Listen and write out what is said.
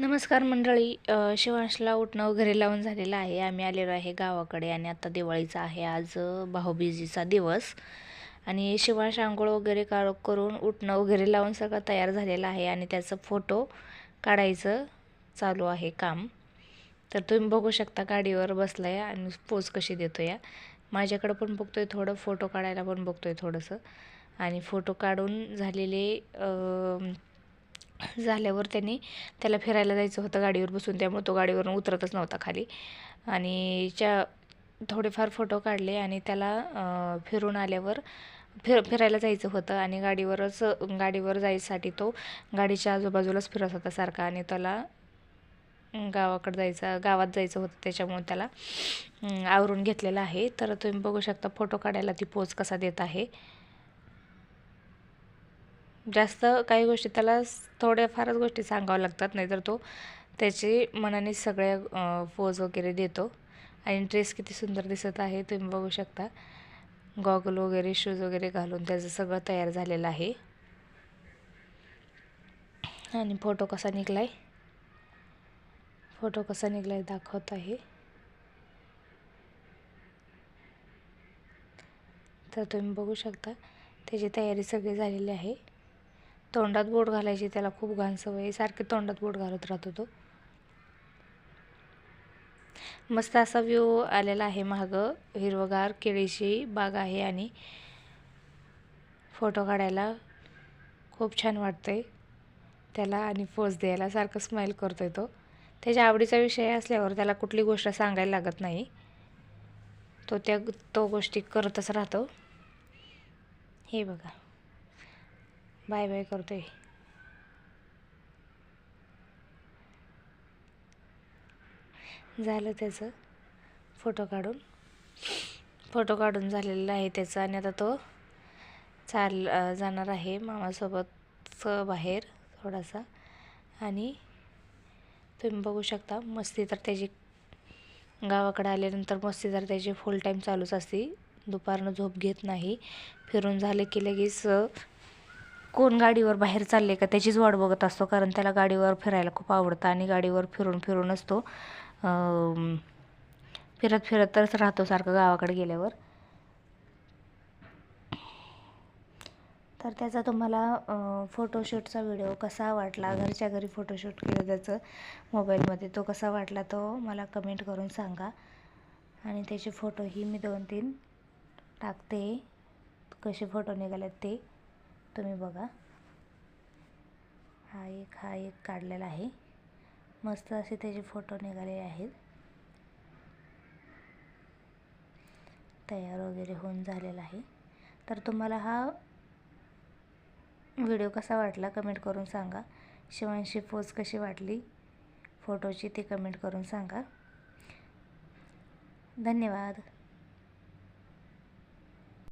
नमस्कार मंडळी. शिवांशला उठणं वगैरे लावून झालेलं आहे. आम्ही आलेलो आहे गावाकडे आणि आता दिवाळीचा आहे आज भाऊबीजीचा दिवस. आणि शिवांश आंघोळ वगैरे का करून उठणं वगैरे लावून सगळं तयार झालेलं आहे आणि त्याचं फोटो काढायचं चालू आहे काम. तर तुम्ही बघू शकता गाडीवर बसला आहे आणि पोज कशी देतो या माझ्याकडं पण बघतोय थोडं फोटो काढायला पण बघतोय थोडंसं. आणि फोटो काढून झालेले झाल्यावर त्यांनी त्याला फिरायला जायचं होतं गाडीवर बसून. त्यामुळे तो गाडीवरून उतरतच नव्हता खाली. आणि च्या थोडेफार फोटो काढले आणि त्याला फिरून आल्यावर फिर फिरायला जायचं होतं. आणि गाडीवरच गाडीवर जायसाठी तो गाडीच्या आजूबाजूलाच फिरत होता सारखा. आणि त्याला गावाकडे जायचं गावात जायचं होतं. त्याच्यामुळे त्याला आवरून घेतलेलं आहे. तर तुम्ही बघू शकता फोटो काढायला ती पोज कसा देत आहे. जास्त काही गोष्टी त्याला थोड्याफारच गोष्टी सांगाव्या लागतात नाहीतर तो त्याची मनाने सगळ्या पोज वगैरे देतो. आणि ड्रेस किती सुंदर दिसत आहे तुम्ही बघू शकता. गॉगल वगैरे शूज वगैरे घालून त्याचं सगळं तयार झालेलं आहे. आणि फोटो कसा निघलाय? फोटो कसा निघलाय दाखवत आहे. तर तुम्ही बघू शकता त्याची तयारी सगळी झालेली आहे. तोंडात बोट घालायची त्याला खूप घाण सवय सारखे तोंडात बोट घालत राहतो तो. मस्त असा व्ह्यू आलेला आहे मागं. हिरवगार केळीची बाग आहे आणि फोटो काढायला खूप छान वाटतंय. त्याला आणि पोज द्यायला सारखं स्माईल करतोय तो. त्याच्या आवडीचा विषय असल्यावर त्याला कुठली गोष्ट सांगायला लागत नाही. तो त्या तो गोष्टी करतच राहतो. हे बघा. बाय बाय करतो आहे झालं त्याचं फोटो काढून. फोटो काढून झालेला आहे त्याचं आणि आता तो चाल जाणार आहे मामासोबत बाहेर थोडासा. आणि तुम्ही बघू शकता मस्ती तर त्याची गावाकडे आल्यानंतर मस्ती तर त्याची फुल टाईम चालूच असते. दुपारनं झोप घेत नाही. फिरून झाले की लगेच कोण गाडीवर बाहेर चालले का त्याचीच वाट बघत असतो कारण त्याला गाडीवर फिरायला खूप आवडतं आणि गाडीवर फिरून फिरून असतो. फिरत फिरत तरच राहतो सारखं गावाकडे गेल्यावर. तर त्याचा तुम्हाला फोटोशूटचा व्हिडिओ कसा वाटला? घरच्या घरी फोटोशूट केलं त्याचं मोबाईलमध्ये तो कसा वाटला तो मला कमेंट करून सांगा. आणि त्याचे फोटोही मी दोन तीन टाकते. कसे फोटो निघालेत ते. तुम्ही बघा. हा एक हा एक काढलेला आहे. मस्त असे त्याचे फोटो निघाले आहेत. तयार वगैरे होऊन झालेला आहे. तर तुम्हाला हा व्हिडिओ कसा वाटला कमेंट करून सांगा. शिवांशी पोज कशी वाटली फोटोची ती कमेंट करून सांगा. धन्यवाद.